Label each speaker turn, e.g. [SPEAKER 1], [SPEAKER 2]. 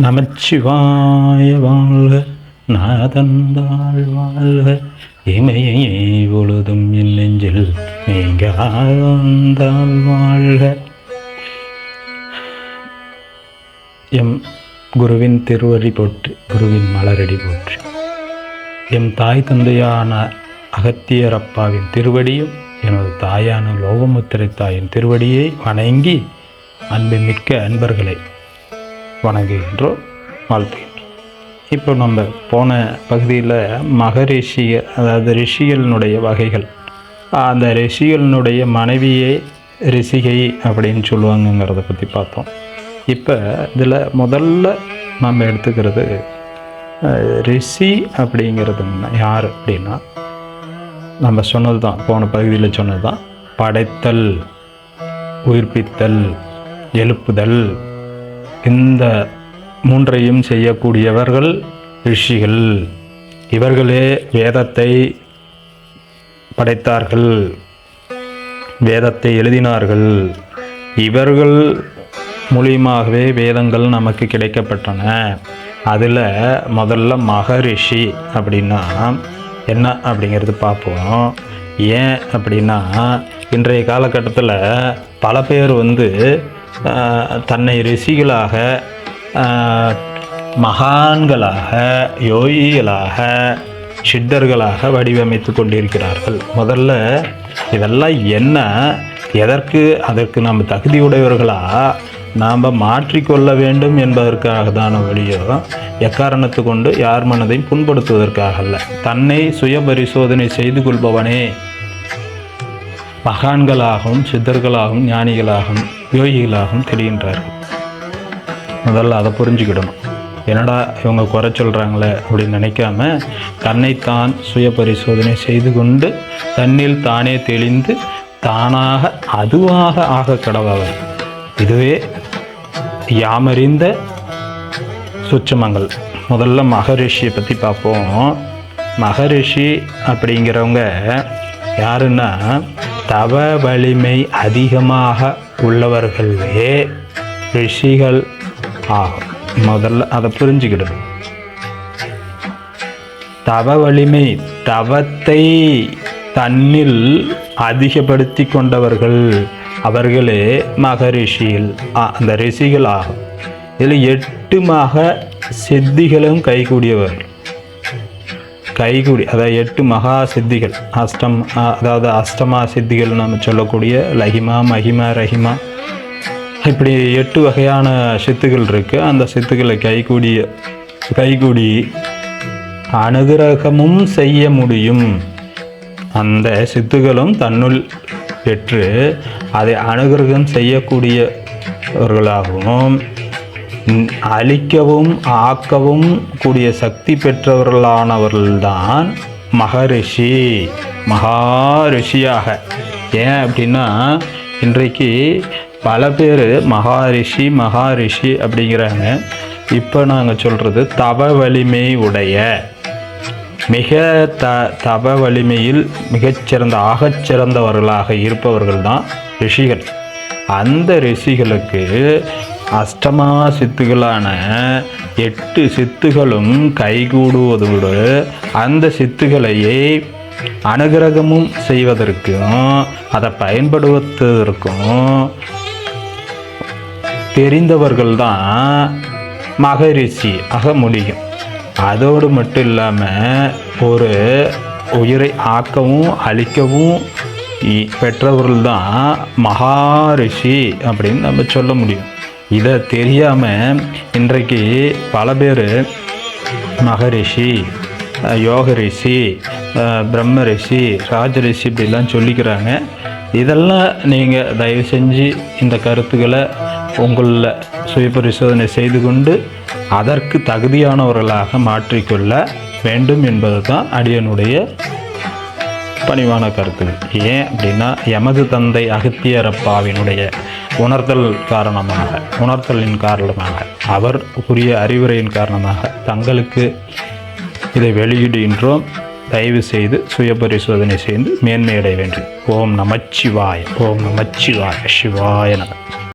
[SPEAKER 1] நமச்சிவாய வாழ்க நாதந்தாள் வாழ்க. இமையை பொழுதும் என் நெஞ்சில் நீங்க வாழ்க. எம் குருவின் திருவடி போற்று குருவின் மலரடி போற்று. எம் தாய் தந்தையான அகத்தியரப்பாவின் திருவடியும் எனது தாயான லோகமுத்திரை தாயின் திருவடியை வணங்கி அன்பு மிக்க அன்பர்களை வணங்குகின்றோம் வாழ்த்துகின்றோம். இப்போ நம்ம போன பகுதியில் மகரிஷிய அதாவது ரிஷிகளினுடைய வகைகள். அந்த ரிஷிகளினுடைய மனைவியே ரிஷிகை அப்படின்னு சொல்லுவாங்கங்கிறத பற்றி பார்த்தோம். இப்போ இதில் முதல்ல நம்ம எடுத்துக்கிறது ரிஷி அப்படிங்கிறது யார் அப்படின்னா நம்ம சொன்னது தான் போன பகுதியில் சொன்னது தான் படைத்தல் உயிர்ப்பித்தல் எழுப்புதல் இந்த மூன்றையும் செய்யக்கூடியவர்கள் ரிஷிகள். இவர்களே வேதத்தை படைத்தார்கள். வேதத்தை எழுதினார்கள். இவர்கள் மூலியமாகவே வேதங்கள் நமக்கு கிடைக்கப்பட்டன. அதில் முதல்ல மகரிஷி அப்படின்னா என்ன அப்படிங்கிறது பார்ப்போம். ஏன் அப்படின்னா இன்றைய காலகட்டத்தில் பல பேர் வந்து தன்னை ரிஷிகளாக மகான்களாக யோகிகளாக சித்தர்களாக வடிவமைத்து கொண்டிருக்கிறார்கள். முதல்ல இதெல்லாம் என்ன? எதற்கு அதற்கு நாம் தகுதியுடையவர்களாக நாம் மாற்றிக்கொள்ள வேண்டும் என்பதற்காக தான வழியோ எக்காரணத்து கொண்டு யார் மனதையும் புண்படுத்துவதற்காக அல்ல. தன்னை சுய பரிசோதனை செய்து கொள்பவனே. மகான்களாகவும் சித்தர்களாகவும் ஞானிகளாகவும் யோகிகளாகவும் தெரிகின்றார்கள். முதல்ல அதை புரிஞ்சுக்கிடணும். என்னடா இவங்க குறை சொல்கிறாங்களே அப்படின்னு நினைக்காம தன்னைத்தான் சுய பரிசோதனை செய்து கொண்டு தன்னில் தானே தெளிந்து தானாக அதுவாக ஆக கடவாவர் இதுவே யாமறிந்த சுச்சமங்கள் முதல்ல மகரிஷியை பற்றி பார்ப்போம். மகரிஷி அப்படிங்கிறவங்க யாருன்னா தவ வலிமை அதிகமாக உள்ளவர்களே ரிஷிகள் ஆகும். முதல்ல அதை புரிஞ்சுக்கிடணும் தவ வலிமை தவத்தை தன்னில் அதிகப்படுத்தி கொண்டவர்கள் அவர்களே மகரிஷியில் அந்த ரிஷிகள் ஆகும். இதில் எட்டு மக சித்திகளும் கைகூடியவர்கள். கைகூடி அதாவது எட்டு மகா சித்திகள் அஷ்டம் அதாவது அஷ்டமா சித்திகள் நம்ம சொல்லக்கூடிய லஹிமா மஹிமா ரஹிமா. இப்படி எட்டு வகையான சித்துகள் இருக்குது அந்த சித்துக்களை கைகூடிய கைகூடி அனுகிரகமும் செய்ய முடியும். அந்த சித்துகளும் தன்னுள் பெற்று அதை அனுகிரகம் செய்யக்கூடியவர்களாகவும் அழிக்கவும் ஆக்கவும் கூடிய சக்தி பெற்றவர்களானவர்கள்தான் மகரிஷி. மகாரிஷியாக. ஏன் அப்படின்னா இன்றைக்கு பல பேர் மகாரிஷி மகாரிஷி அப்படிங்கிறாங்க. இப்போ நாங்கள் சொல்கிறது தவ வலிமை உடைய. மிக த தப வலிமையில் மிகச்சிறந்த ஆகச்சிறந்தவர்களாக இருப்பவர்கள் தான் ரிஷிகள். அந்த ரிஷிகளுக்கு அஷ்டமா சித்துகளான எட்டு சித்துகளும் கைகூடுவதோடு அந்த சித்துகளையே அனுகிரகமும் செய்வதற்கும் அதை பயன்படுத்துவதற்கும் தெரிந்தவர்கள் தான் மகரிஷி ஆக முடியும். அதோடு மட்டும் இல்லாமல் ஒரு உயிரை ஆக்கவும் அழிக்கவும் இ- பெற்றவர்கள் தான் மகாரிஷி அப்படின்னு நம்ம சொல்ல முடியும். இதை தெரியாமல் இன்றைக்கு பல பேர் மகரிஷி யோக ரிஷி பிரம்ம ரிஷி ராஜ ரிஷி இப்படிலாம் சொல்லிக்கிறாங்க. இதெல்லாம் நீங்கள் தயவு செஞ்சு இந்த கருத்துக்களை உங்களில் சுய பரிசோதனை செய்து கொண்டு அதற்கு தகுதியானவர்களாக மாற்றிக்கொள்ள வேண்டும் என்பது தான் அடியனுடைய பணிவான கருத்து. ஏன் அப்படின்னா எமது தந்தை அகத்தியரப்பாவினுடைய உணர்தல் காரணமாக உணர்த்தலின் காரணமாக அவர் உரிய அறிவுரையின் காரணமாக தங்களுக்கு இதை வெளியிடுகின்றோம். தயவு செய்து சுய பரிசோதனை செய்து மேன்மையடைய வேண்டும். ஓம் நமச்சிவாய ஓம் நமச்சிவாய சிவாய நம.